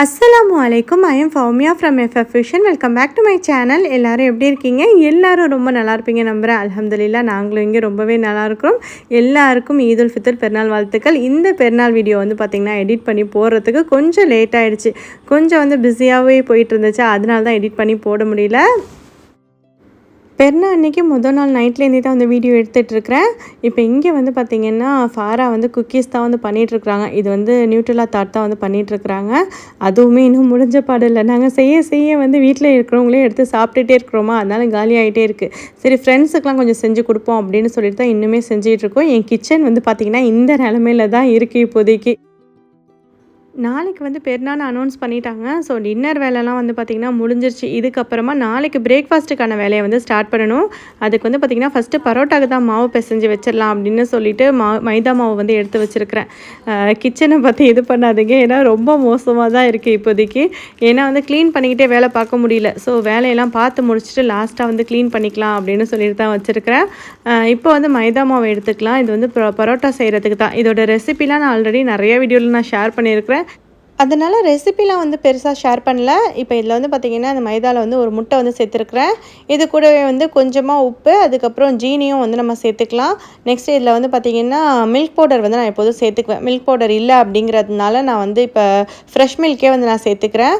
அஸ்லாம் அலைக்கும் I'm Fowmiya from F F vision welcome back to my channel எல்லோரும் எப்படி இருக்கீங்க? எல்லோரும் ரொம்ப நல்லா இருப்பீங்க நம்புகிறேன் அலமதுல்லா நாங்களும் இங்கே ரொம்பவே நல்லா இருக்கிறோம். எல்லாருக்கும் ஈதுல் ஃபித்தர் பெருநாள் வாழ்த்துக்கள். இந்த பெருநாள் வீடியோ வந்து பார்த்திங்கன்னா எடிட் பண்ணி போடுறதுக்கு கொஞ்சம் லேட் ஆகிடுச்சு கொஞ்சம் வந்து பிஸியாகவே போயிட்டு இருந்துச்சு. அதனால தான் எடிட் பண்ணி போட முடியல. பெருனா அன்றைக்கி முதல் நாள் நைட்லேருந்தே தான் வந்து வீடியோ எடுத்துகிட்ருக்கிறேன் இப்போ இங்கே வந்து பார்த்திங்கன்னா ஃபாரா வந்து குக்கீஸ் தான் வந்து பண்ணிகிட்ருக்குறாங்க இது வந்து நியூட்ரலா தாட் தான் வந்து பண்ணிகிட்ருக்குறாங்க அதுவுமே இன்னும் முடிஞ்ச பாடம் இல்லை. நாங்கள் செய்ய செய்ய வந்து வீட்டில் இருக்கிறவங்களே எடுத்து சாப்பிட்டுட்டே இருக்கிறோமா? அதனால காலி ஆகிட்டே இருக்குது சரி ஃப்ரெண்ட்ஸுக்கெலாம் கொஞ்சம் செஞ்சு கொடுப்போம் அப்படின்னு சொல்லிட்டு தான் இன்னுமே செஞ்சிகிட்ருக்கோம் என் கிச்சன் வந்து பார்த்திங்கன்னா இந்த நிலமையில தான் இருக்குது இப்போதைக்கு. நாளைக்கு வந்து பெருநாள் அனௌன்ஸ் பண்ணிட்டாங்க. ஸோ டின்னர் வேலைலாம் வந்து பார்த்திங்கன்னா முடிஞ்சிருச்சு. இதுக்கப்புறமா நாளைக்கு பிரேக்ஃபாஸ்ட்டுக்கான வேலையை வந்து ஸ்டார்ட் பண்ணணும். அதுக்கு வந்து பார்த்திங்கன்னா ஃபஸ்ட்டு பரோட்டாக்கு தான் மாவு பிசைஞ்சு வச்சிடலாம் அப்படின்னு சொல்லிட்டு மா மைதா மாவு வந்து எடுத்து வச்சுருக்கிறேன். கிச்சனை பற்றி இது பண்ணாதீங்க. ஏன்னா ரொம்ப மோசமாக தான் இருக்குது இப்போதைக்கு. ஏன்னா வந்து க்ளீன் பண்ணிக்கிட்டே வேலை பார்க்க முடியல. ஸோ வேலையெல்லாம் பார்த்து முடிச்சுட்டு லாஸ்ட்டாக வந்து க்ளீன் பண்ணிக்கலாம் அப்படின்னு சொல்லிட்டு தான் வச்சுருக்கிறேன். இப்போ வந்து மைதா மாவு எடுத்துக்கலாம். இது வந்து பரோ- பரோட்டா செய்கிறதுக்கு தான். இதோட ரெசிபிலாம் நான் ஆல்ரெடி நிறைய வீடியோவில் நான் ஷேர் பண்ணியிருக்கிறேன். அதனால் ரெசிபிலாம் வந்து பெருசாக ஷேர் பண்ணல. இப்போ இதில் வந்து பார்த்திங்கன்னா அந்த மைதாவில் வந்து ஒரு முட்டை வந்து சேர்த்துருக்குறேன். இது கூடவே வந்து கொஞ்சமாக உப்பு அதுக்கப்புறம் ஜீனியும் வந்து நம்ம சேர்த்துக்கலாம். நெக்ஸ்ட் இதில் வந்து பார்த்திங்கன்னா மில்க் பவுடர் வந்து நான் எப்போதும் சேர்த்துக்குவேன். மில்க் பவுடர் இல்லை அப்படிங்கிறதுனால நான் வந்து இப்போ ஃப்ரெஷ் மில்க்கே வந்து நான் சேர்த்துக்கிறேன்.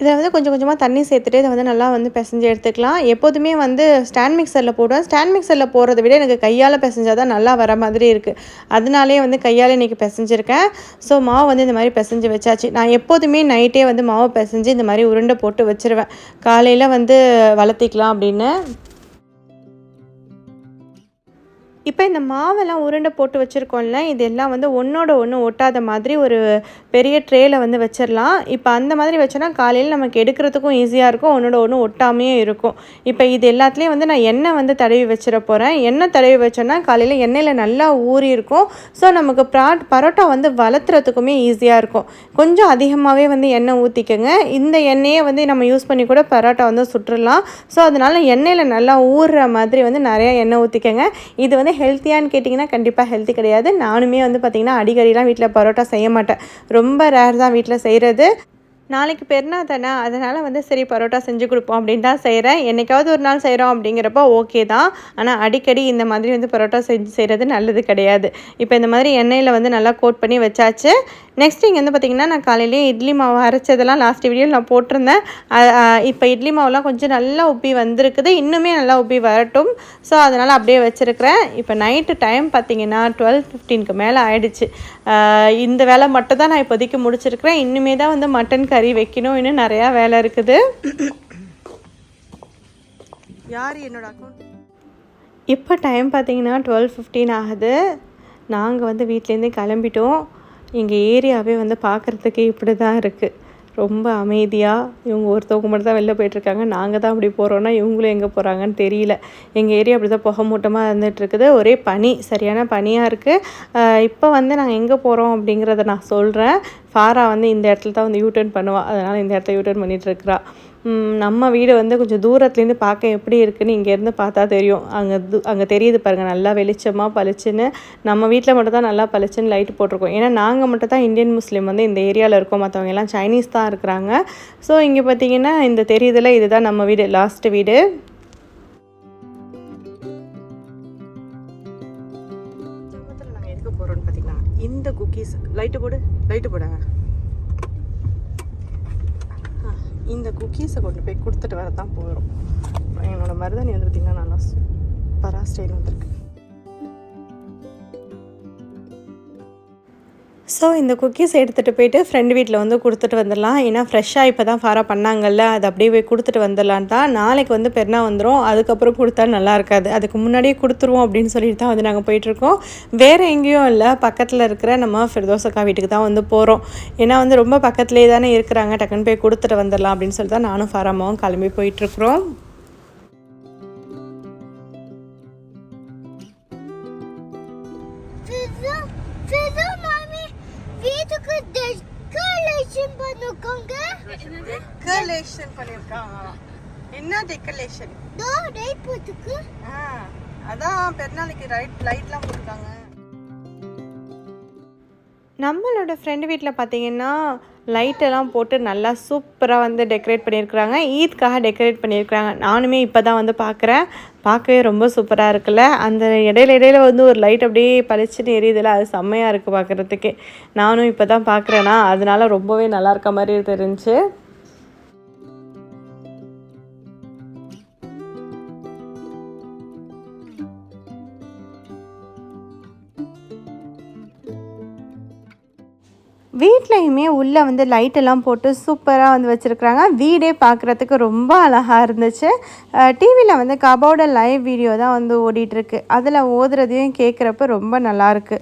இதில் வந்து கொஞ்சம் கொஞ்சமாக தண்ணி சேர்த்துட்டு இதை வந்து நல்லா வந்து பிசைஞ்சு எடுத்துக்கலாம். எப்போதுமே வந்து ஸ்டாண்ட் மிக்சரில் போடுவேன். ஸ்டாண்ட் மிக்சரில் போடுறத விட எனக்கு கையால் பிசைஞ்சால் தான் நல்லா வர மாதிரி இருக்குது அதனாலே வந்து கையால் இன்றைக்கி பிசைஞ்சிருக்கேன். ஸோ மாவு வந்து இந்த மாதிரி பிசைஞ்சு வச்சாச்சு. நான் எப்போதுமே நைட்டே வந்து மாவு பிசைஞ்சு இந்த மாதிரி உருண்டை போட்டு வச்சிருவேன். காலையில் வந்து வளர்த்திக்கலாம் அப்படின்னு. இப்போ இந்த மாவெல்லாம் உருண்டை போட்டு வச்சுருக்கோம்ல இது எல்லாம் வந்து ஒன்றோட ஒன்று ஒட்டாத மாதிரி ஒரு பெரிய ட்ரேயில் வந்து வச்சிடலாம் இப்போ அந்த மாதிரி வச்சோன்னா காலையில் நமக்கு எடுக்கிறதுக்கும் ஈஸியாக இருக்கும் ஒன்றோட ஒன்று ஒட்டாமையே இருக்கும். இப்போ இது எல்லாத்துலேயும் வந்து நான் எண்ணெய் வந்து தடவி வச்சிட போகிறேன் எண்ணெய் தடவி வச்சோன்னா காலையில் எண்ணெயில் நல்லா ஊறி இருக்கும். ஸோ நமக்கு ப்ரா பரோட்டா வந்து வளர்த்துறதுக்குமே ஈஸியாக இருக்கும். கொஞ்சம் அதிகமாகவே வந்து எண்ணெய் ஊற்றிக்கோங்க இந்த எண்ணெயை வந்து நம்ம யூஸ் பண்ணி கூட பரோட்டா வந்து சுட்டுறலாம் ஸோ அதனால் எண்ணெயில் நல்லா ஊறுற மாதிரி வந்து நிறையா எண்ணெய் ஊற்றிக்கோங்க இது வந்து ஹெல்த்தியான்னு கேட்டிங்கன்னா கண்டிப்பாக ஹெல்த்தி கிடையாது. நானுமே வந்து பார்த்திங்கன்னா அடிக்கடிலாம் வீட்டில் பரோட்டா செய்ய மாட்டேன். ரொம்ப ரேர் தான் வீட்டில் செய்கிறது நாளைக்கு பெருனா தானே அதனால் வந்து சரி பரோட்டா செஞ்சு கொடுப்போம் அப்படின்னு தான் செய்கிறேன் என்னைக்காவது ஒரு நாள் செய்கிறோம் அப்படிங்கிறப்ப ஓகே தான். ஆனால் அடிக்கடி இந்த மாதிரி வந்து பரோட்டா செஞ்சு செய்கிறது நல்லது கிடையாது. இப்போ இந்த மாதிரி எண்ணெயில் வந்து நல்லா கோட் பண்ணி வச்சாச்சு. நெக்ஸ்ட் இங்கே வந்து பார்த்திங்கன்னா நான் காலையிலேயே இட்லி மாவு அரைச்சதெல்லாம் லாஸ்ட் வீடியோவில் நான் போட்டிருந்தேன். இப்போ இட்லி மாவுலாம் கொஞ்சம் நல்லா உப்பி வந்திருக்குது. இன்னுமே நல்லா உப்பி வரட்டும். ஸோ அதனால் அப்படியே வச்சுருக்கிறேன். இப்போ நைட்டு டைம் பார்த்தீங்கன்னா டுவெல் ஃபிஃப்டீனுக்கு மேலே ஆயிடுச்சு. இந்த வேலை மட்டும் தான் நான் இப்போதைக்கு முடிச்சிருக்கிறேன். இன்னுமே தான் வந்து மட்டன் கறி வைக்கணும். இன்னும் நிறையா வேலை இருக்குது. யார் என்னோட அக்கௌண்ட் இப்போ டைம் பார்த்தீங்கன்னா டுவெல் ஃபிஃப்டீன் ஆகுது. நாங்கள் வந்து வீட்டிலேருந்தே கிளம்பிட்டோம். எங்கள் ஏரியாவே வந்து பார்க்குறதுக்கே இப்படி தான் இருக்குது ரொம்ப அமைதியாக இவங்க ஒருத்தவங்க மட்டும் தான் வெளில போயிட்டுருக்காங்க. நாங்கள் தான் அப்படி போகிறோன்னா இவங்களும் எங்கே போகிறாங்கன்னு தெரியல. எங்கள் ஏரியா அப்படி தான் புகை மூட்டமாக இருந்துகிட்ருக்குது ஒரே பனி சரியான பனியாக இருக்குது இப்போ வந்து நாங்கள் எங்கே போகிறோம் அப்படிங்கிறத நான் சொல்கிறேன் ஃபாரா வந்து இந்த இடத்துல தான் வந்து யூட்டர்ன் பண்ணுவாள் அதனால் இந்த இடத்த யூட்டர்ன் பண்ணிகிட்ருக்குறா நம்ம வீடு வந்து கொஞ்சம் தூரத்துலேருந்து பார்க்க எப்படி இருக்குன்னு இங்கேருந்து பார்த்தா தெரியும். அங்கே து அங்கே தெரியுது பாருங்கள் நல்லா வெளிச்சமாக பளிச்சுன்னு. நம்ம வீட்டில் மட்டும் தான் நல்லா பளிச்சுன்னு லைட் போட்டிருக்கோம். ஏன்னா நாங்கள் மட்டும் தான் இந்தியன் முஸ்லீம் வந்து இந்த ஏரியாவில் இருக்கோம். மற்றவங்க எல்லாம் சைனீஸ் தான் இருக்கிறாங்க. ஸோ இங்கே பார்த்தீங்கன்னா இந்த தெரியுதுல இதுதான் நம்ம வீடு லாஸ்ட் வீடு. நாங்கள் எதுக்கு போகிறோம்னு பார்த்தீங்கன்னா இந்த குக்கீஸ் லைட்டு போடு லைட்டு போடுங்க. இந்த குக்கீஸை கொண்டு போய் கொடுத்துட்டு வர தான் போகிறோம் என்னோடய மருதாணி வந்து பார்த்திங்கன்னா நல்லா பரா ஸ்டைல் வந்திருக்கு. ஸோ இந்த குக்கீஸ் எடுத்துகிட்டு போயிட்டு ஃப்ரெண்டு வீட்டில் வந்து கொடுத்துட்டு வந்துடலாம். ஏன்னா ஃப்ரெஷ்ஷாக இப்போ தான் ஃபாரா பண்ணாங்கல்ல அது அப்படியே போய் கொடுத்துட்டு வந்துடலான் தான் நாளைக்கு வந்து பெருனா வந்துடும் அதுக்கப்புறம் கொடுத்தா நல்லா இருக்காது. அதுக்கு முன்னாடியே கொடுத்துருவோம் அப்படின்னு சொல்லிட்டு தான் வந்து நாங்கள் போயிட்டுருக்கோம். வேறு எங்கேயும் இல்லை. பக்கத்தில் இருக்கிற நம்ம ஃபிர்தோசக்கா வீட்டுக்கு தான் வந்து போகிறோம் ஏன்னா வந்து ரொம்ப பக்கத்துலேயே தானே இருக்கிறாங்க. டக்குன்னு போய் கொடுத்துட்டு வந்துடலாம் அப்படின்னு சொல்லி தான் நானும் ஃபாராமாவும் கிளம்பி போயிட்டுருக்குறோம். டெக்கரேஷன் பண்ணிருக்காங்க டெக்கரேஷன் என்ன டெக்கரேஷன் தோ ரைட் போட்டுக்கு. அதான் பெருநாளைக்கு ரைட் லைட்லாம் போட்டிருக்காங்க. நம்மளோட ஃப்ரெண்டு வீட்டில் பார்த்தீங்கன்னா லைட்டெல்லாம் போட்டு நல்லா சூப்பராக வந்து டெக்கரேட் பண்ணியிருக்கிறாங்க. ஈத்க்காக டெக்கரேட் பண்ணியிருக்கிறாங்க. நானுமே இப்போ தான் வந்து பார்க்குறேன் பார்க்கவே ரொம்ப சூப்பராக இருக்குல்ல? அந்த இடையில இடையில வந்து ஒரு லைட் அப்படியே பளிச்சுன்னு எரியுதுல அது செம்மையாக இருக்குது பார்க்குறதுக்கே. நானும் இப்போ தான் பார்க்குறேன்னா அதனால ரொம்பவே நல்லா இருக்க மாதிரி தெரிஞ்சு. வீட்லேயுமே உள்ளே வந்து லைட்டெல்லாம் போட்டு சூப்பராக வந்து வச்சுருக்குறாங்க. வீடே பார்க்குறதுக்கு ரொம்ப அழகாக இருந்துச்சு. டிவியில் வந்து கபோர்ட லைவ் வீடியோ தான் வந்து ஓடிட்டுருக்கு அதில் ஓதுறதையும் கேட்குறப்ப ரொம்ப நல்லாயிருக்கு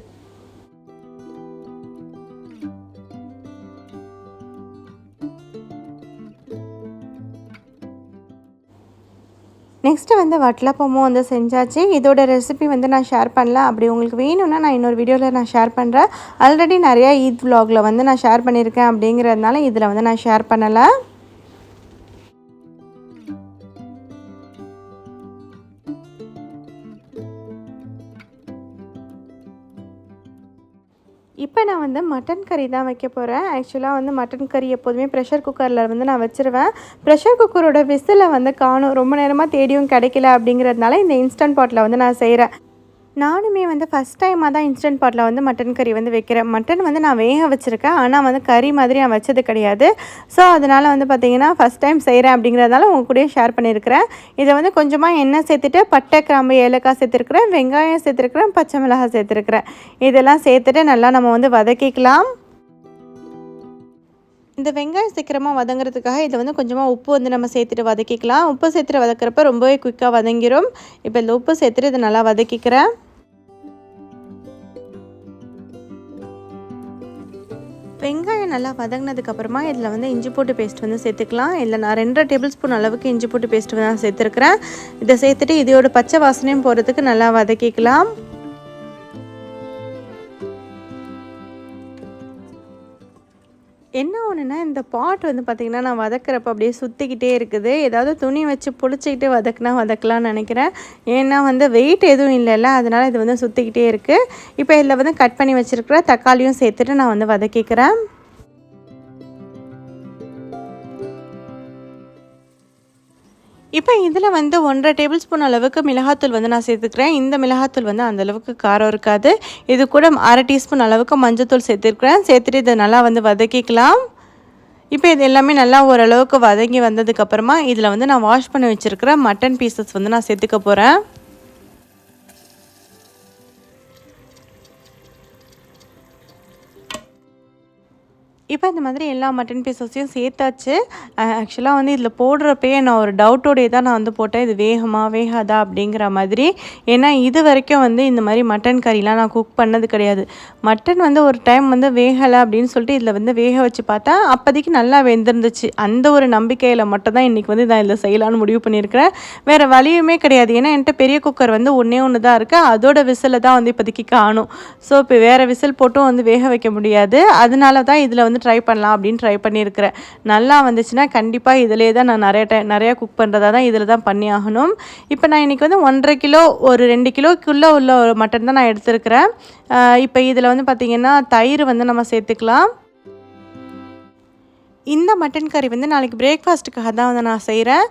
நெக்ஸ்ட்டு வந்து வட்டலப்பமும் வந்து செஞ்சாச்சு. இதோட ரெசிபி வந்து நான் ஷேர் பண்ணல அப்படி உங்களுக்கு வேணும்னா நான் இன்னொரு வீடியோவில் நான் ஷேர் பண்ணுறேன் ஆல்ரெடி நிறையா ஈத் வ்ளாகில் வந்து நான் ஷேர் பண்ணியிருக்கேன் அப்படிங்கிறதுனால இதில் வந்து நான் ஷேர் பண்ணலை நான் வந்து மட்டன் கறி தான் வைக்க போகிறேன் ஆக்சுவலாக வந்து மட்டன் கறி எப்போதுமே ப்ரெஷர் குக்கரில் வந்து நான் வச்சுருவேன். ப்ரெஷர் குக்கரோட விசிலை வந்து காணும். ரொம்ப நேரமாக தேடியும் கிடைக்கல அப்படிங்கிறதுனால இந்த இன்ஸ்டன்ட் பாட்டில் வந்து நான் செய்கிறேன் நானுமே வந்து ஃபஸ்ட் டைமாக தான் இன்ஸ்டன்ட் பாட்டில் வந்து மட்டன் கறி வந்து வைக்கிறேன். மட்டன் வந்து நான் வேக வச்சுருக்கேன். ஆனால் வந்து கறி மாதிரி நான் வச்சது கிடையாது. ஸோ அதனால் வந்து பார்த்திங்கன்னா ஃபஸ்ட் டைம் செய்கிறேன் அப்படிங்கிறதுனால உங்கள் கூடயே ஷேர் பண்ணியிருக்கிறேன் இதை வந்து கொஞ்சமாக எண்ணெய் சேர்த்துட்டு பட்டை கிராம்பு ஏலக்காய் சேர்த்துருக்குறேன். வெங்காயம் சேர்த்துருக்குறேன். பச்சை மிளகாய் சேர்த்துருக்குறேன். இதெல்லாம் சேர்த்துட்டு நல்லா நம்ம வந்து வதக்கிக்கலாம். இந்த வெங்காயம் சீக்கிரமாக வதங்குறதுக்காக இதில் வந்து கொஞ்சமாக உப்பு வந்து நம்ம சேர்த்துட்டு வதக்கிக்கலாம். உப்பு சேர்த்துட்டு வதக்குறப்ப ரொம்பவே குயிக்காக வதங்கிரும். இப்போ இந்த உப்பு சேர்த்துட்டு இதை நல்லா வதக்கிக்கிறேன். வெங்காயம் நல்லா வதங்கினதுக்கப்புறமா இதில் வந்து இஞ்சி போட்டு பேஸ்ட் வந்து சேர்த்துக்கலாம். இல்லை நான் ரெண்டரை டேபிள் ஸ்பூன் அளவுக்கு இஞ்சி போட்டு பேஸ்ட் வந்து நான் சேர்த்துருக்குறேன். இதை சேர்த்துட்டு இதோட பச்சை வாசனையும் போகிறதுக்கு நல்லா வதக்கிக்கலாம். என்ன ஒன்றுனா இந்த பாட் வந்து பார்த்திங்கன்னா நான் வதக்கிறப்ப அப்படியே சுற்றிக்கிட்டே இருக்குது. ஏதாவது துணி வச்சு புளிச்சிக்கிட்டு வதக்குனா வதக்கலாம்னு நினைக்கிறேன். ஏன்னா வந்து வெயிட் எதுவும் இல்லைல்ல அதனால் இது வந்து சுற்றிக்கிட்டே இருக்குது இப்போ இதில் வந்து கட் பண்ணி வச்சுருக்கிற தக்காளியும் சேர்த்துட்டு நான் வந்து வதக்கிக்கிறேன். இப்போ இதில் வந்து ஒன்றரை டேபிள் ஸ்பூன் அளவுக்கு மிளகாத்தூள் வந்து நான் சேர்த்துக்கிறேன். இந்த மிளகாத்தூள் வந்து அந்த அளவுக்கு காரம் இருக்காது. இது கூட அரை டீஸ்பூன் அளவுக்கு மஞ்சத்தூள் சேர்த்துருக்குறேன். சேர்த்துட்டு இதை நல்லா வந்து வதக்கிக்கலாம். இப்போ இது எல்லாமே நல்லா ஓரளவுக்கு வதங்கி வந்ததுக்கப்புறமா இதில் வந்து நான் வாஷ் பண்ணி வச்சுருக்கிற மட்டன் பீசஸ் வந்து நான் சேர்த்துக்க போகிறேன் இப்போ இந்த மாதிரி எல்லா மட்டன் பீசஸையும் சேர்த்தாச்சு. ஆக்சுவலாக வந்து இதில் போடுறப்பயே நான் ஒரு டவுட்டோடைய தான் நான் வந்து போட்டேன். இது வேகமா வேகாதா அப்படிங்கிற மாதிரி. ஏன்னா இது வரைக்கும் வந்து இந்த மாதிரி மட்டன் கறிலாம் நான் குக் பண்ணது கிடையாது. மட்டன் வந்து ஒரு டைம் வந்து வேகலை அப்படின்னு சொல்லிட்டு இதில் வந்து வேக வச்சு பார்த்தா அப்போதைக்கு நல்லா வெந்திருந்துச்சு. அந்த ஒரு நம்பிக்கையில் மட்டும்தான் இன்றைக்கி வந்து நான் இதில் செய்யலான்னு முடிவு பண்ணியிருக்கிறேன். வேறு வழியுமே கிடையாது. ஏன்னா என்கிட்ட பெரிய குக்கர் வந்து ஒன்றே ஒன்று தான் இருக்குது அதோட விசிலை தான் வந்து இப்போதைக்கு காணும். ஸோ இப்போ வேறு விசில் போட்டும் வந்து வேக வைக்க முடியாது. அதனால தான் இதில் வந்து ட்ரை பண்ணலாம் அப்படின்னு ட்ரை பண்ணியிருக்கிறேன். நல்லா வந்துச்சுன்னா கண்டிப்பாக இதிலே தான் நான் நிறைய டைம் நிறையா குக் பண்ணுறதா தான் இதில் தான் பண்ணி ஆகணும். இப்போ நான் இன்றைக்கி வந்து ஒன்றரை கிலோ ஒரு ரெண்டு கிலோக்குள்ளே உள்ள ஒரு மட்டன் தான் நான் எடுத்திருக்கிறேன். இப்போ இதில் வந்து பார்த்திங்கன்னா தயிர் வந்து நம்ம சேர்த்துக்கலாம். இந்த மட்டன் கறி வந்து நாளைக்கு பிரேக்ஃபாஸ்ட்டுக்காக தான் வந்து நான் செய்கிறேன்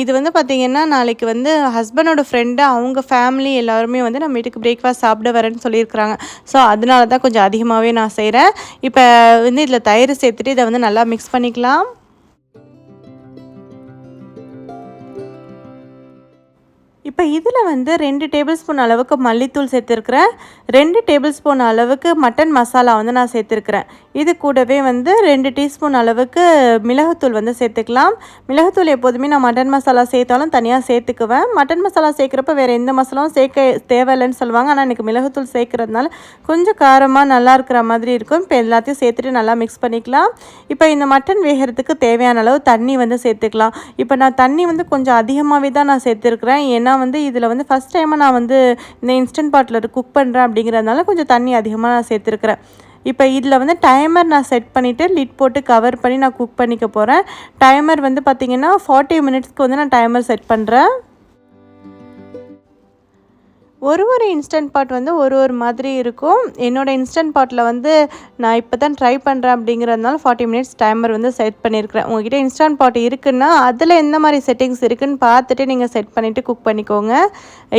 இது வந்து பார்த்திங்கன்னா நாளைக்கு வந்து ஹஸ்பண்டோட ஃப்ரெண்டு அவங்க ஃபேமிலி எல்லாருமே வந்து நம்ம வீட்டுக்கு பிரேக்ஃபாஸ்ட் சாப்பிட வரேன்னு சொல்லியிருக்கிறாங்க. ஸோ அதனால தான் கொஞ்சம் அதிகமாகவே நான் செய்கிறேன் இப்போ வந்து இதில் தயிர் சேர்த்துட்டு இதை வந்து நல்லா மிக்ஸ் பண்ணிக்கலாம். இப்போ இதில் வந்து ரெண்டு டேபிள் ஸ்பூன் அளவுக்கு மல்லித்தூள் சேர்த்துருக்குறேன். ரெண்டு டேபிள் ஸ்பூன் அளவுக்கு மட்டன் மசாலா வந்து நான் சேர்த்துருக்குறேன். இது கூடவே வந்து ரெண்டு டீஸ்பூன் அளவுக்கு மிளகுத்தூள் வந்து சேர்த்துக்கலாம். மிளகுத்தூள் எப்போதுமே நான் மட்டன் மசாலா சேர்த்தாலும் தனியாக சேர்த்துக்குவேன். மட்டன் மசாலா சேர்க்குறப்ப வேறு எந்த மசாலாவும் சேர்க்க தேவையில்லைன்னு சொல்லுவாங்க. ஆனால் எனக்கு மிளகுத்தூள் சேர்க்குறதுனால கொஞ்சம் காரமாக நல்லா இருக்கிற மாதிரி இருக்கும். இப்போ எல்லாத்தையும் சேர்த்துட்டு நல்லா மிக்ஸ் பண்ணிக்கலாம். இப்போ இந்த மட்டன் வேகிறதுக்கு தேவையான அளவு தண்ணி வந்து சேர்த்துக்கலாம். இப்போ நான் தண்ணி வந்து கொஞ்சம் அதிகமாகவே தான் நான் சேர்த்துருக்குறேன். ஏன்னா நான் வந்து இதில் வந்து ஃபஸ்ட் டைமாக நான் வந்து இந்த இன்ஸ்டன்ட் பாட்டில் குக் பண்ணுறேன் அப்படிங்கிறதுனால கொஞ்சம் தண்ணி அதிகமாக நான் சேர்த்துருக்குறேன். இப்போ இதில் வந்து டைமர் நான் செட் பண்ணிவிட்டு லிட் போட்டு கவர் பண்ணி நான் குக் பண்ணிக்க போகிறேன் டைமர் வந்து பார்த்திங்கன்னா ஃபார்ட்டி மினிட்ஸ்க்கு வந்து நான் டைமர் செட் பண்ணுறேன் ஒரு ஒரு இன்ஸ்டன்ட் பாட் வந்து ஒரு ஒரு மாதிரி இருக்கும். என்னோடய இன்ஸ்டன்ட் பாட்டில் வந்து நான் இப்போ தான் ட்ரை பண்ணுறேன் அப்படிங்கிறதுனால ஃபார்ட்டி மினிட்ஸ் டைமர் வந்து செட் பண்ணியிருக்கிறேன் உங்ககிட்ட இன்ஸ்டன்ட் பாட் இருக்குன்னா அதில் எந்த மாதிரி செட்டிங்ஸ் இருக்குதுன்னு பார்த்துட்டு நீங்கள் செட் பண்ணிவிட்டு குக் பண்ணிக்கோங்க.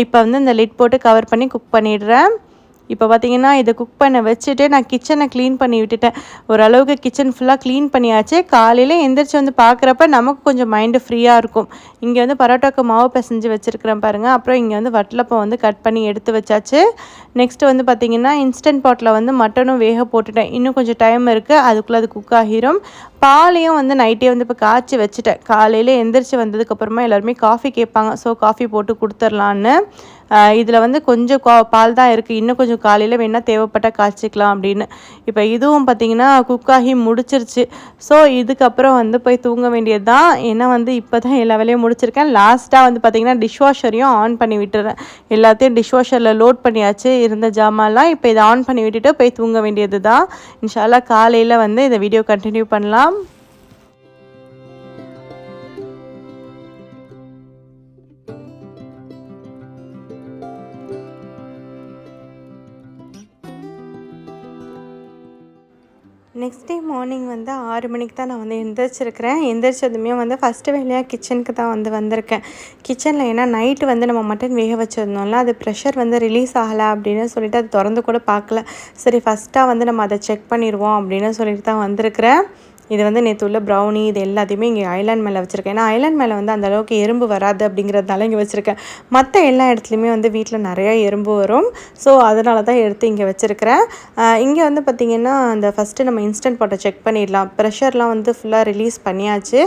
இப்போ வந்து இந்த லிட் போட்டு கவர் பண்ணி குக் பண்ணிடுறேன். இப்போ பார்த்தீங்கன்னா இதை குக் பண்ண வச்சுட்டு நான் கிச்சனை க்ளீன் பண்ணி விட்டுட்டேன். ஓரளவுக்கு கிச்சன் ஃபுல்லாக க்ளீன் பண்ணியாச்சு. காலையில் எந்திரிச்சு வந்து பார்க்குறப்ப நமக்கு கொஞ்சம் மைண்டு ஃப்ரீயாக இருக்கும். இங்கே வந்து பரோட்டாக்கு மாவு பிசைஞ்சு வச்சுருக்கிறேன் பாருங்கள் அப்புறம் இங்கே வந்து வட்டலப்பம் வந்து கட் பண்ணி எடுத்து வச்சாச்சு. நெக்ஸ்ட்டு வந்து பார்த்திங்கன்னா இன்ஸ்டன்ட் பாட்டில் வந்து மட்டனும் வேக போட்டுட்டேன். இன்னும் கொஞ்சம் டைம் இருக்குது அதுக்குள்ளே அது குக் ஆகிரும். பாலையும் வந்து நைட்டே வந்து இப்போ காய்ச்சி வச்சுட்டேன். காலையில் எந்திரிச்சு வந்ததுக்கப்புறமா எல்லாருமே காஃபி கேட்பாங்க. ஸோ காஃபி போட்டு கொடுத்துர்லான்னு. இதில் வந்து கொஞ்சம் கா பால் தான் இருக்குது இன்னும் கொஞ்சம் காலையில் வேணால் தேவைப்பட்டால் காய்ச்சிக்கலாம் அப்படின்னு. இப்போ இதுவும் பார்த்திங்கன்னா குக் ஆகி முடிச்சிருச்சு. ஸோ இதுக்கப்புறம் வந்து போய் தூங்க வேண்டியது தான் ஏன்னா வந்து இப்போ தான் எல்லா வேலையும் முடிச்சிருக்கேன். லாஸ்ட்டாக வந்து பார்த்திங்கன்னா டிஷ்வாஷரையும் ஆன் பண்ணி விட்டுறேன். எல்லாத்தையும் டிஷ்வாஷரில் லோட் பண்ணியாச்சு. இருந்த ஜாமான்லாம் இப்போ இதை ஆன் பண்ணி விட்டுட்டு போய் தூங்க வேண்டியது தான் இன்ஷால்லா காலையில் வந்து இந்த வீடியோ கண்டினியூ பண்ணலாம். நெக்ஸ்ட் டே மார்னிங் வந்து ஆறு மணிக்கு தான் நான் வந்து எந்திரிச்சிருக்கிறேன். எந்திரிச்சதுமே வந்து ஃபஸ்ட்டு வேலையாக கிச்சனுக்கு தான் வந்து வந்திருக்கேன். கிச்சனில் ஏன்னா நைட்டு வந்து நம்ம மட்டன் வேக வச்சுருந்தோம்ல அது ப்ரெஷர் வந்து ரிலீஸ் ஆகலை அப்படின்னு சொல்லிட்டு அது திறந்து கூட பார்க்கல. சரி ஃபஸ்ட்டாக வந்து நம்ம அதை செக் பண்ணிடுவோம் அப்படின்னு சொல்லிட்டு தான் வந்திருக்கிறேன். இது வந்து நேற்று உள்ள ப்ரௌனி இது எல்லாத்தையுமே இங்கே ஐலாண்ட் மேலே வச்சுருக்கேன். ஏன்னா ஐலாண்ட் மேலே வந்து அந்த அளவுக்கு எறும்பு வராது அப்படிங்கிறதுனால இங்கே வச்சுருக்கேன். மற்ற எல்லா இடத்துலையுமே வந்து வீட்டில் நிறையா எறும்பு வரும். ஸோ அதனால தான் எடுத்து இங்கே வச்சுருக்கிறேன். இங்கே வந்து பார்த்திங்கன்னா அந்த ஃபஸ்ட்டு நம்ம இன்ஸ்டன்ட் பாட்டை செக் பண்ணிடலாம். ப்ரெஷர்லாம் வந்து ஃபுல்லாக ரிலீஸ் பண்ணியாச்சு.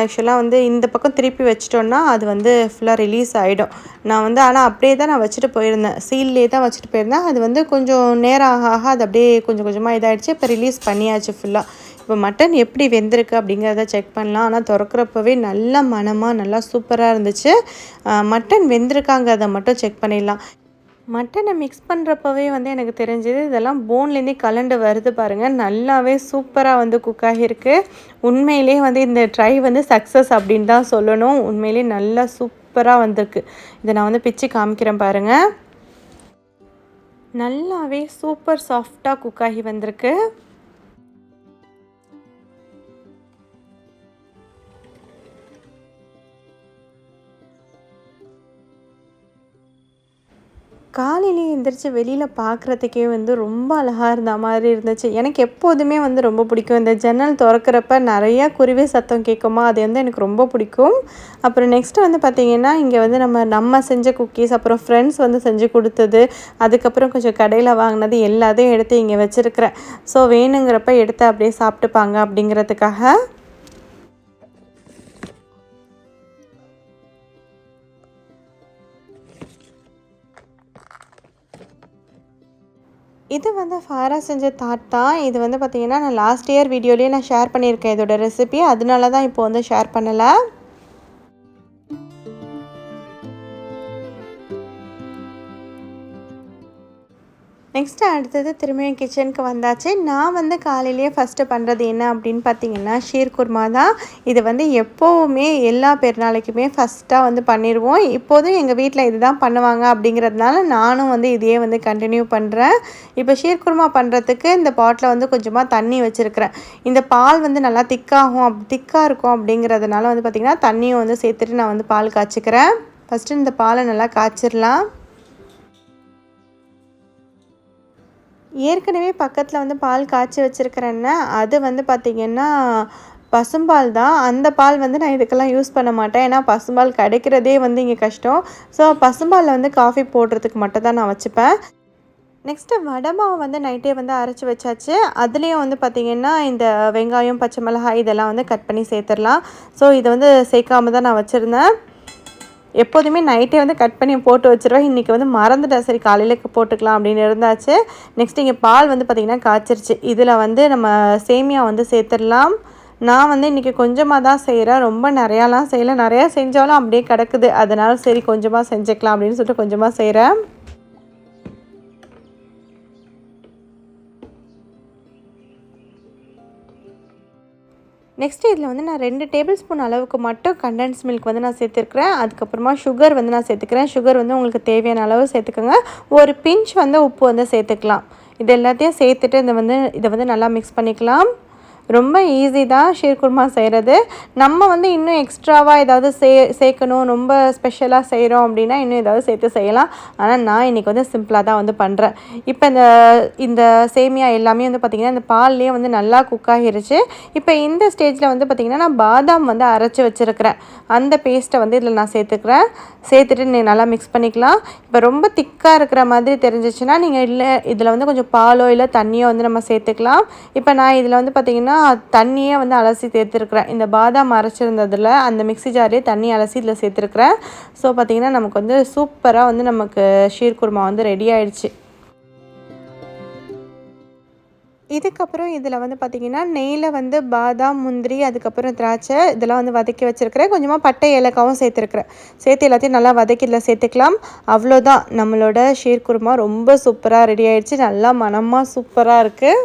ஆக்சுவலாக வந்து இந்த பக்கம் திருப்பி வச்சிட்டோன்னா அது வந்து ஃபுல்லாக ரிலீஸ் ஆகிடும் நான் வந்து ஆனால் அப்படியே தான் நான் வச்சுட்டு போயிருந்தேன். சீல்லே தான் வச்சுட்டு போயிருந்தேன். அது வந்து கொஞ்சம் நேரம் ஆக ஆக அது அப்படியே கொஞ்சம் கொஞ்சமாக இதாகிடுச்சு இப்போ ரிலீஸ் பண்ணியாச்சு ஃபுல்லாக இப்போ மட்டன் எப்படி வெந்திருக்கு அப்படிங்கிறத செக் பண்ணலாம். ஆனால் திறக்கிறப்பவே நல்ல மனமாக நல்லா சூப்பராக இருந்துச்சு. மட்டன் வெந்திருக்காங்கிறத மட்டும் செக் பண்ணிடலாம். மட்டனை மிக்ஸ் பண்ணுறப்பவே வந்து எனக்கு தெரிஞ்சது இதெல்லாம் போன்லேருந்தே கலண்டு வருது பாருங்கள் நல்லாவே சூப்பராக வந்து குக் ஆகியிருக்கு. உண்மையிலே வந்து இந்த ட்ரை வந்து சக்ஸஸ் அப்படின்னு தான் சொல்லணும். உண்மையிலே நல்லா சூப்பராக வந்திருக்கு. இதை நான் வந்து பிச்சு காமிக்கிறேன் பாருங்கள் நல்லாவே சூப்பர் சாஃப்டாக குக் ஆகி வந்திருக்கு. காலையிலேயே எந்திரிச்சு வெளியில் பார்க்குறதுக்கே வந்து ரொம்ப அழகாக இருந்த மாதிரி இருந்துச்சு. எனக்கு எப்போதுமே வந்து ரொம்ப பிடிக்கும். இந்த ஜன்னல் திறக்கிறப்ப நிறையா குருவி சத்தம் கேட்குமா? அது வந்து எனக்கு ரொம்ப பிடிக்கும். அப்புறம் நெக்ஸ்ட்டு வந்து பார்த்திங்கன்னா இங்கே வந்து நம்ம நம்ம செஞ்ச குக்கீஸ் அப்புறம் ஃப்ரெண்ட்ஸ் வந்து செஞ்சு கொடுத்தது. அதுக்கப்புறம் கொஞ்சம் கடையில் வாங்கினது எல்லாத்தையும் எடுத்து இங்கே வச்சுருக்கிறேன். ஸோ வேணுங்கிறப்ப எடுத்து அப்படியே சாப்பிட்டுப்பாங்க அப்படிங்கிறதுக்காக. இது வந்து ஃபாரா செஞ்ச தாட் தான். இது வந்து பார்த்திங்கன்னா நான் லாஸ்ட் இயர் வீடியோலேயே நான் ஷேர் பண்ணியிருக்கேன் இதோட ரெசிபி அதனால தான் இப்போ வந்து ஷேர் பண்ணலை. நெக்ஸ்ட்டு அடுத்தது திரும்பியும் கிச்சனுக்கு வந்தாச்சு. நான் வந்து காலையிலேயே ஃபஸ்ட்டு பண்ணுறது என்ன அப்படின்னு பார்த்தீங்கன்னா ஷீர் குர்மா தான். இது வந்து எப்போவுமே எல்லா பெருநாளைக்குமே ஃபஸ்ட்டாக வந்து பண்ணிடுவோம். இப்போதும் எங்கள் வீட்டில் இது தான் பண்ணுவாங்க அப்படிங்கிறதுனால நானும் வந்து இதையே வந்து கண்டினியூ பண்ணுறேன் இப்போ ஷீர் குர்மா பண்ணுறதுக்கு இந்த பாட்டில் வந்து கொஞ்சமாக தண்ணி வச்சுருக்கிறேன். இந்த பால் வந்து நல்லா திக்காகும் அப் திக்காக இருக்கும் அப்படிங்கிறதுனால வந்து பார்த்திங்கன்னா தண்ணியும் வந்து சேர்த்துட்டு நான் வந்து பால் காய்ச்சிக்கிறேன். ஃபஸ்ட்டு இந்த பாலை நல்லா காய்ச்சிடலாம். ஏற்கனவே பக்கத்தில் வந்து பால் காய்ச்சி வச்சுருக்கிறேன்னா அது வந்து பார்த்திங்கன்னா பசும்பால் தான். அந்த பால் வந்து நான் இதுக்கெல்லாம் யூஸ் பண்ண மாட்டேன். ஏன்னா பசும்பால் கிடைக்கிறதே வந்து இங்கே கஷ்டம். ஸோ பசும்பாலில் வந்து காஃபி போடுறதுக்கு மட்டும் தான் நான் வச்சுப்பேன். நெக்ஸ்ட்டு வடை மாவு வந்து நைட்டே வந்து அரைச்சி வச்சாச்சு. அதுலேயும் வந்து பார்த்திங்கன்னா இந்த வெங்காயம் பச்சை மிளகாய் இதெல்லாம் வந்து கட் பண்ணி சேர்த்துடலாம். ஸோ இதை வந்து சேர்க்காம தான் நான் வச்சுருந்தேன். எப்போதுமே நைட்டே வந்து கட் பண்ணி போட்டு வச்சுருவேன் இன்றைக்கி வந்து மறந்துட்டேன் சரி காலையில் போட்டுக்கலாம் அப்படின்னு இருந்தாச்சு. நெக்ஸ்ட் இங்கே பால் வந்து பார்த்திங்கன்னா காய்ச்சிருச்சு. இதில் வந்து நம்ம சேமியா வந்து சேர்த்துடலாம். நான் வந்து இன்றைக்கி கொஞ்சமாக தான் செய்கிறேன் ரொம்ப நிறையாலாம் செய்யலை. நிறையா செஞ்சாலும் அப்படியே கிடக்குது. அதனால் சரி கொஞ்சமாக செஞ்சுக்கலாம் அப்படின்னு சொல்லிட்டு கொஞ்சமாக செய்கிறேன் நெக்ஸ்ட்டு இதில் வந்து நான் ரெண்டு டேபிள் ஸ்பூன் அளவுக்கு மட்டும் கண்டென்ஸ் மில்க் வந்து நான் சேர்த்துருக்குறேன். அதுக்கப்புறமா சுகர் வந்து நான் சேர்த்துக்கிறேன். சுகர் வந்து உங்களுக்கு தேவையான அளவு சேர்த்துக்கோங்க. ஒரு பிஞ்ச் வந்து உப்பு வந்து சேர்த்துக்கலாம். இது எல்லாத்தையும் சேர்த்துட்டு இதை வந்து இதை வந்து நல்லா மிக்ஸ் பண்ணிக்கலாம். ரொம்ப ஈஸி தான் ஷீர்குர்மா செய்கிறது நம்ம வந்து இன்னும் எக்ஸ்ட்ராவாக ஏதாவது சே சேர்க்கணும் ரொம்ப ஸ்பெஷலாக செய்கிறோம் அப்படின்னா இன்னும் ஏதாவது சேர்த்து செய்யலாம். ஆனால் நான் இன்றைக்கி வந்து சிம்பிளாக தான் வந்து பண்ணுறேன் இப்போ இந்த இந்த சேமியா எல்லாமே வந்து பார்த்திங்கன்னா இந்த பால்லேயே வந்து நல்லா குக் ஆகிருச்சு. இப்போ இந்த ஸ்டேஜில் வந்து பார்த்திங்கன்னா நான் பாதாம் வந்து அரைச்சி வச்சுருக்கிறேன். அந்த பேஸ்ட்டை வந்து இதில் நான் சேர்த்துக்கிறேன். சேர்த்துட்டு நீ நல்லா மிக்ஸ் பண்ணிக்கலாம். இப்போ ரொம்ப திக்காக இருக்கிற மாதிரி தெரிஞ்சிச்சுன்னா நீங்கள் இல்லை இதில் வந்து கொஞ்சம் பாலோ இல்லை தண்ணியோ வந்து நம்ம சேர்த்துக்கலாம். இப்போ நான் இதில் வந்து பார்த்திங்கன்னா தண்ணியே வந்து அலசி சேர்த்துருக்குறேன் இந்த பாதாம் அரைச்சிருந்ததில் அந்த மிக்ஸி ஜாரே தண்ணி அலசி இதில் சேர்த்துருக்குறேன். ஸோ பார்த்திங்கன்னா நமக்கு வந்து சூப்பராக வந்து நமக்கு ஷீர்குருமா வந்து ரெடி ஆயிடுச்சு. இதுக்கப்புறம் இதில் வந்து பார்த்திங்கன்னா நெய்யில் வந்து பாதாம் முந்திரி அதுக்கப்புறம் திராட்சை இதெல்லாம் வந்து வதக்கி வச்சுருக்கிறேன். கொஞ்சமாக பட்டை ஏலக்காவும் சேர்த்துருக்குறேன். சேர்த்து எல்லாத்தையும் நல்லா வதக்கி இதில் சேர்த்துக்கலாம். அவ்வளோதான் நம்மளோட ஷீர்குருமா ரொம்ப சூப்பராக ரெடி ஆயிடுச்சு. நல்லா மனமாக சூப்பராக இருக்குது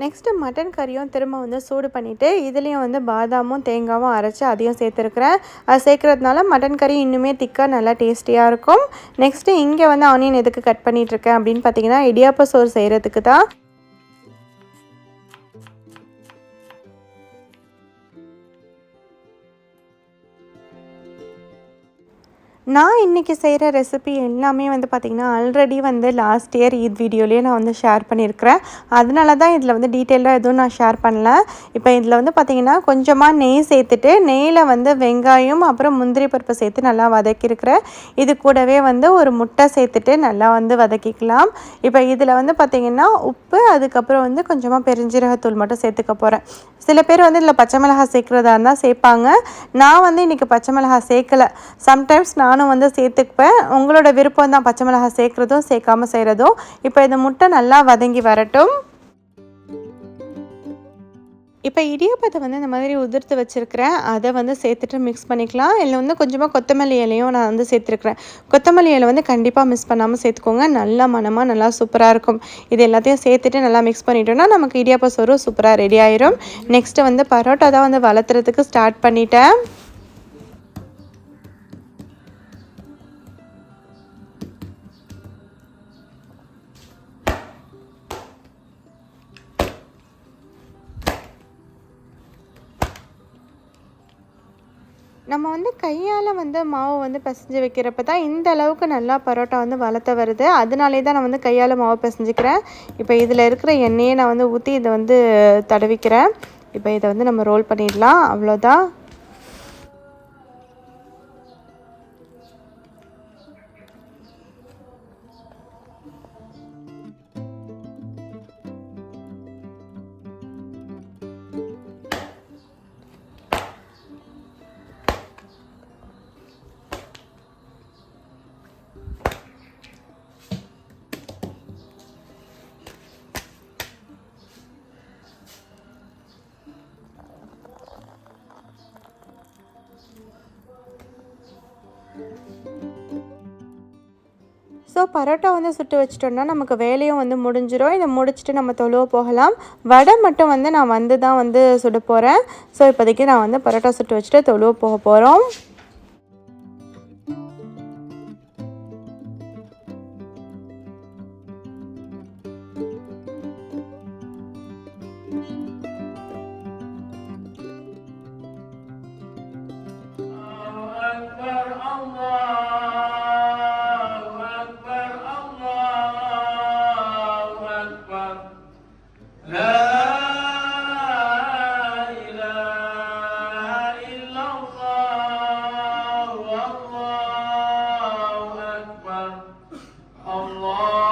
நெக்ஸ்ட்டு மட்டன் கறியும் திரும்ப வந்து சூடு பண்ணிவிட்டு இதுலேயும் வந்து பாதாமும் தேங்காவும் அரைச்சி அதையும் சேர்த்துருக்குறேன். அது சேர்க்குறதுனால மட்டன் கறி இன்னுமே திக்காக நல்லா டேஸ்டியாக இருக்கும். நெக்ஸ்ட்டு இங்கே வந்து ஆனியன் எதுக்கு கட் பண்ணிகிட்ருக்கேன் அப்படின்னு பார்த்தீங்கன்னா இடியாப்ப சோறு செய்கிறதுக்கு தான். நான் இன்றைக்கி செய்கிற ரெசிபி எல்லாமே வந்து பார்த்திங்கன்னா ஆல்ரெடி வந்து லாஸ்ட் இயர் ஈத் வீடியோலேயே நான் வந்து ஷேர் பண்ணியிருக்கிறேன். அதனால தான் இதில் வந்து டீட்டெயிலாக எதுவும் நான் ஷேர் பண்ணல. இப்போ இதில் வந்து பார்த்திங்கன்னா கொஞ்சமாக நெய் சேர்த்துட்டு நெய்யில் வந்து வெங்காயம் அப்புறம் முந்திரி பருப்பு சேர்த்து நல்லா வதக்கியிருக்கிறேன். இது கூடவே வந்து ஒரு முட்டை சேர்த்துட்டு நல்லா வந்து வதக்கிக்கலாம். இப்போ இதில் வந்து பார்த்திங்கன்னா உப்பு அதுக்கப்புறம் வந்து கொஞ்சமாக பெருஞ்சீரகத்தூள் மட்டும் சேர்த்துக்க போகிறேன் சில பேர் வந்து இதில் பச்சை மிளகாய் சேர்க்குறதா இருந்தால் சேர்ப்பாங்க. நான் வந்து இன்றைக்கி பச்சை மிளகாய் சேர்க்கலை. சம்டைம்ஸ் நான் நானும் வந்து சேர்த்துக்குப்பேன் உங்களோட விருப்பம் தான் பச்சை மிளகாய் சேர்க்குறதும் சேர்க்காம செய்கிறதும் இப்போ இந்த முட்டை நல்லா வதங்கி வரட்டும். இப்போ இடியாப்பத்தை வந்து இந்த மாதிரி உதிர்த்து வச்சுருக்கிறேன். அதை வந்து சேர்த்துட்டு மிக்ஸ் பண்ணிக்கலாம். இல்லை வந்து கொஞ்சமாக கொத்தமல்லி இலையும் நான் வந்து சேர்த்துருக்குறேன். கொத்தமல்லி இலை வந்து கண்டிப்பாக மிஸ் பண்ணாமல் சேர்த்துக்கோங்க. நல்லா மனமாக நல்லா சூப்பராக இருக்கும். இது எல்லாத்தையும் சேர்த்துட்டு நல்லா மிக்ஸ் பண்ணிட்டோம்னா நமக்கு இடியாப்ப சோறு சூப்பராக ரெடி ஆயிரும். நெக்ஸ்ட்டு வந்து பரோட்டா தான் வந்து வளர்த்துறதுக்கு ஸ்டார்ட் பண்ணிட்டேன். நம்ம வந்து கையால் வந்து மாவு வந்து பிசைஞ்சு வைக்கிறப்ப தான் இந்த அளவுக்கு நல்லா பரோட்டா வந்து வளர்த்த வருது. அதனாலே தான் நான் வந்து கையால் மாவு பிசைஞ்சிக்கிறேன். இப்போ இதில் இருக்கிற எண்ணெயை நான் வந்து ஊற்றி இதை வந்து தடவிக்கிறேன். இப்போ இதை வந்து நம்ம ரோல் பண்ணிடலாம். அவ்வளோதான் ஸோ பரோட்டா வந்து சுட்டு வச்சிட்டோம்னா நமக்கு வேலையும் வந்து முடிஞ்சிடும் இதை முடிச்சுட்டு நம்ம தொழுவ போகலாம். வடை மட்டும் வந்து நான் வந்து தான் வந்து சுட போகிறேன் ஸோ இப்போதைக்கு நான் வந்து பரோட்டா சுட்டு வச்சுட்டு தொழுவ போக போகிறோம் الله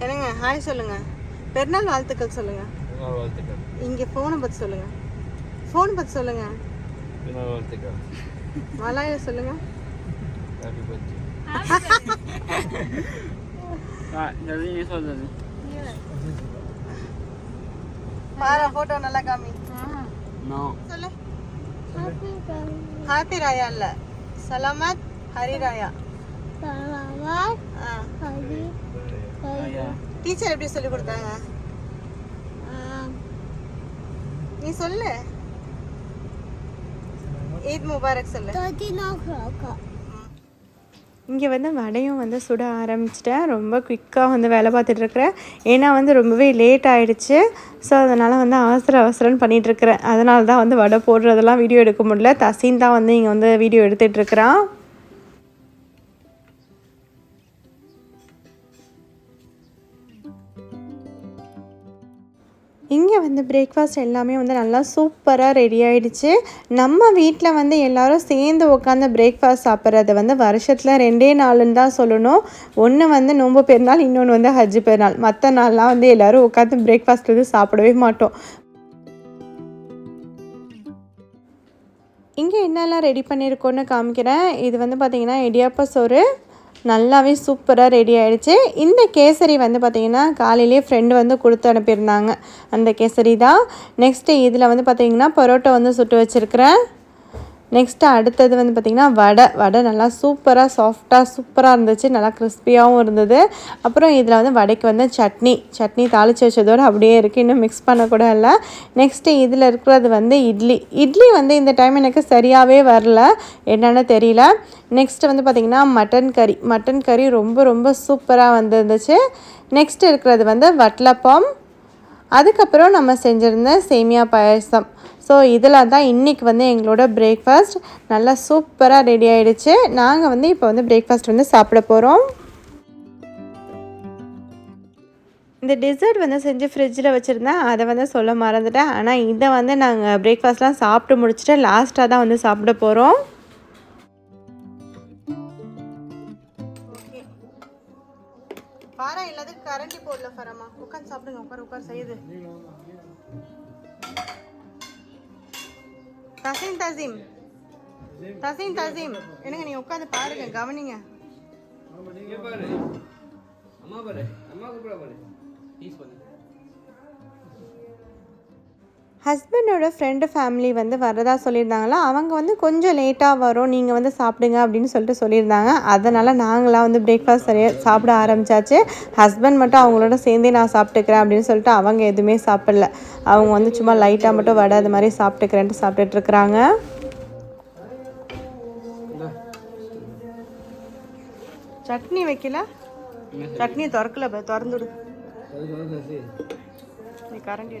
ஹாய் சொல்லுங்க. பெருநாள் வாழ்த்துக்கள் சொல்லுங்க. வாழ்த்துக்கள். இங்க ஃபோனை பத்தி சொல்லுங்க. ஃபோன் பத்தி சொல்லுங்க. பிறநாள் வாழ்த்துக்கள். மலாயில சொல்லுங்க. ஹாப்பி பர்த்டே பாரா போட்டோ நல்லா காமி. No. சொல்லு. ஹாப்பி ராயா இல்ல. சலாமத் ஹரி ராயா raya. டீச்சர் எப்படி சொல்லி கொடுத்தாங்க? நீ சொல்லு. ஈத் முபாரக் சொல்லு. இங்கே வந்து வடையும் வந்து சுட ஆரம்பிச்சிட்டேன் ரொம்ப குயிக்காக வந்து வேலை பார்த்துட்ருக்குறேன் ஏன்னா வந்து ரொம்பவே லேட் ஆயிடுச்சு. ஸோ அதனால் வந்து அவசர அவசரம்னு பண்ணிகிட்ருக்கிறேன் அதனால தான் வந்து வடை போடுறதெல்லாம் வீடியோ எடுக்க முடியல. தசீன் தான் வந்து இங்கே வந்து வீடியோ எடுத்துகிட்ருக்குறான் இங்கே வந்து பிரேக்ஃபாஸ்ட் எல்லாமே வந்து நல்லா சூப்பராக ரெடி ஆகிடுச்சு நம்ம வீட்டில் வந்து எல்லோரும் சேர்ந்து உட்காந்து பிரேக்ஃபாஸ்ட் சாப்பிட்றது வந்து வருஷத்தில் ரெண்டே நாளுன்னு தான் சொல்லணும். ஒன்று வந்து நோம்பு பெருநாள் இன்னொன்று வந்து ஹஜ்ஜு பெருநாள். மற்ற நாள்லாம் வந்து எல்லாரும் உட்காந்து பிரேக்ஃபாஸ்ட் வந்து சாப்பிடவே மாட்டோம். இங்கே என்னெல்லாம் ரெடி பண்ணியிருக்கோன்னு காமிக்கிறேன். இது வந்து பார்த்திங்கன்னா இடியாப்ப சோறு நல்லாவே சூப்பராக ரெடி ஆகிடுச்சு இந்த கேசரி வந்து பார்த்திங்கன்னா காலையிலேயே ஃப்ரெண்டு வந்து கொடுத்து அனுப்பியிருந்தாங்க. அந்த கேசரி தான். நெக்ஸ்ட்டு இதில் வந்து பார்த்திங்கன்னா பரோட்டா வந்து சுட்டு வச்சுருக்கிறேன். நெக்ஸ்ட்டு அடுத்தது வந்து பார்த்திங்கன்னா வடை. வடை நல்லா சூப்பராக சாஃப்டாக சூப்பராக இருந்துச்சு. நல்லா கிறிஸ்பியாகவும் இருந்தது. அப்புறம் இதில் வந்து வடைக்கு வந்து சட்னி. சட்னி தாளித்து வச்சதோடு அப்படியே இருக்குது இன்னும் மிக்ஸ் பண்ணக்கூட இல்லை. நெக்ஸ்ட்டு இதில் இருக்கிறது வந்து இட்லி. இட்லி வந்து இந்த டைம் எனக்கு சரியாகவே வரல. என்னன்னு தெரியல. நெக்ஸ்ட்டு வந்து பார்த்திங்கன்னா மட்டன் கறி மட்டன் கறி ரொம்ப ரொம்ப சூப்பராக வந்துருந்துச்சு. நெக்ஸ்ட்டு இருக்கிறது வந்து வட்டலப்பம். அதுக்கப்புறம் நம்ம செஞ்சுருந்த சேமியா பாயசம். ஸோ இதில் தான் இன்றைக்கி வந்து எங்களோட பிரேக்ஃபாஸ்ட் நல்லா சூப்பராக ரெடி ஆகிடுச்சு நாங்கள் வந்து இப்போ வந்து பிரேக்ஃபாஸ்ட் வந்து சாப்பிட போகிறோம் இந்த டெசர்ட் வந்து செஞ்சு ஃப்ரிட்ஜில் வச்சுருந்தேன் அதை வந்து சொல்ல மறந்துட்டேன். ஆனால் இதை வந்து நாங்கள் பிரேக்ஃபாஸ்ட்லாம் சாப்பிட்டு முடிச்சுட்டு லாஸ்ட்டாக தான் வந்து சாப்பிட போகிறோம் பாரா இல்லாத கரண்டி போடல ஃபரமா உட்காந்து சாப்பிடுங்க உட்கார் உட்கார் செய்யுது தசீம் தசீம். தசீம் தசீம். என்னங்க நீங்க உட்காந்து பாருங்க கவனிங்க. அம்மா பாரு. அம்மா கூப்பிட பாரு. Please bare. ஹஸ்பண்டோட ஃப்ரெண்டு ஃபேமிலி வந்து வரதா சொல்லியிருந்தாங்களா? அவங்க வந்து கொஞ்சம் லேட்டாக வரும் நீங்கள் வந்து சாப்பிடுங்க அப்படின்னு சொல்லிட்டு சொல்லியிருந்தாங்க. அதனால் நாங்களாம் வந்து பிரேக்ஃபாஸ்ட் சரியாக சாப்பிட ஆரம்பிச்சாச்சு. ஹஸ்பண்ட் மட்டும் அவங்களோட சேர்ந்தே நான் சாப்பிட்டுக்கிறேன் அப்படின்னு சொல்லிட்டு அவங்க எதுவுமே சாப்பிடல. அவங்க வந்து சும்மா லைட்டாக மட்டும் வடை அது மாதிரி சாப்பிட்டுக்கிறேன்ட்டு சாப்பிட்டுட்டு இருக்கிறாங்க. சட்னி வைக்கல? சட்னி? திறக்கல திறந்துடு. Sorry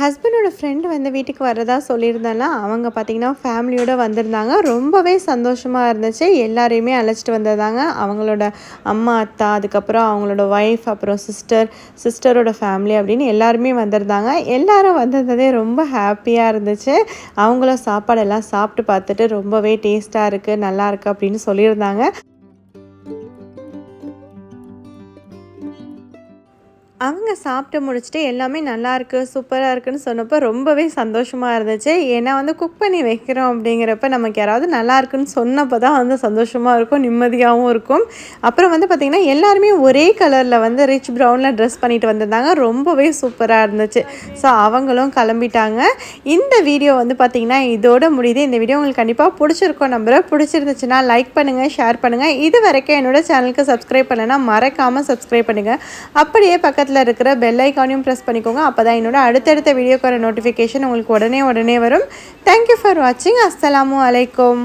ஹஸ்பண்டோட ஃப்ரெண்டு வந்து வீட்டுக்கு வரதா சொல்லியிருந்தேன்னா அவங்க பார்த்திங்கன்னா ஃபேமிலியோடு வந்திருந்தாங்க. ரொம்பவே சந்தோஷமாக இருந்துச்சு. எல்லாரையுமே அழைச்சிட்டு வந்திருந்தாங்க அவங்களோட அம்மா அத்தா அதுக்கப்புறம் அவங்களோட ஒய்ஃப் அப்புறம் சிஸ்டர் சிஸ்டரோட ஃபேமிலி அப்படின்னு எல்லாருமே வந்திருந்தாங்க. எல்லாரும் வந்திருந்ததே ரொம்ப ஹாப்பியாக இருந்துச்சு. அவங்களும் சாப்பாடெல்லாம் சாப்பிட்டு பார்த்துட்டு ரொம்பவே டேஸ்ட்டாக இருக்குது நல்லா இருக்குது அப்படின்னு சொல்லியிருந்தாங்க. அவங்க சாப்பிட்டு முடிச்சுட்டு எல்லாமே நல்லாயிருக்கு சூப்பராக இருக்குன்னு சொன்னப்போ ரொம்பவே சந்தோஷமாக இருந்துச்சு. ஏன்னா வந்து குக் பண்ணி வைக்கிறோம் அப்படிங்கிறப்ப நமக்கு யாராவது நல்லா இருக்குன்னு சொன்னப்போ தான் வந்து சந்தோஷமாக இருக்கும் நிம்மதியாகவும் இருக்கும். அப்புறம் வந்து பார்த்திங்கன்னா எல்லாருமே ஒரே கலரில் வந்து ரிச் ப்ரௌனில் ட்ரெஸ் பண்ணிட்டு வந்திருந்தாங்க. ரொம்பவே சூப்பராக இருந்துச்சு. ஸோ அவங்களும் கிளம்பிட்டாங்க. இந்த வீடியோ வந்து பார்த்திங்கன்னா இதோட முடியுது. இந்த வீடியோ உங்களுக்கு கண்டிப்பாக பிடிச்சிருக்கோம் நம்புறேன். பிடிச்சிருந்துச்சுன்னா லைக் பண்ணுங்கள் ஷேர் பண்ணுங்கள் இது வரைக்கும் என்னோட சேனலுக்கு சப்ஸ்கிரைப் பண்ணலைன்னா மறக்காமல் சப்ஸ்கிரைப் பண்ணுங்கள் அப்படியே பக்கத்தில் இருக்கிற பெல் ஐக்கானையும் ப்ரெஸ் பண்ணிக்கோங்க. அப்போ தான் என்னோட அடுத்தடுத்த வீடியோக்கான நோட்டிஃபிகேஷன் உங்களுக்கு உடனே உடனே வரும். தேங்க்யூ ஃபார் வாட்சிங் அஸ்ஸலாமு அலைக்கும்.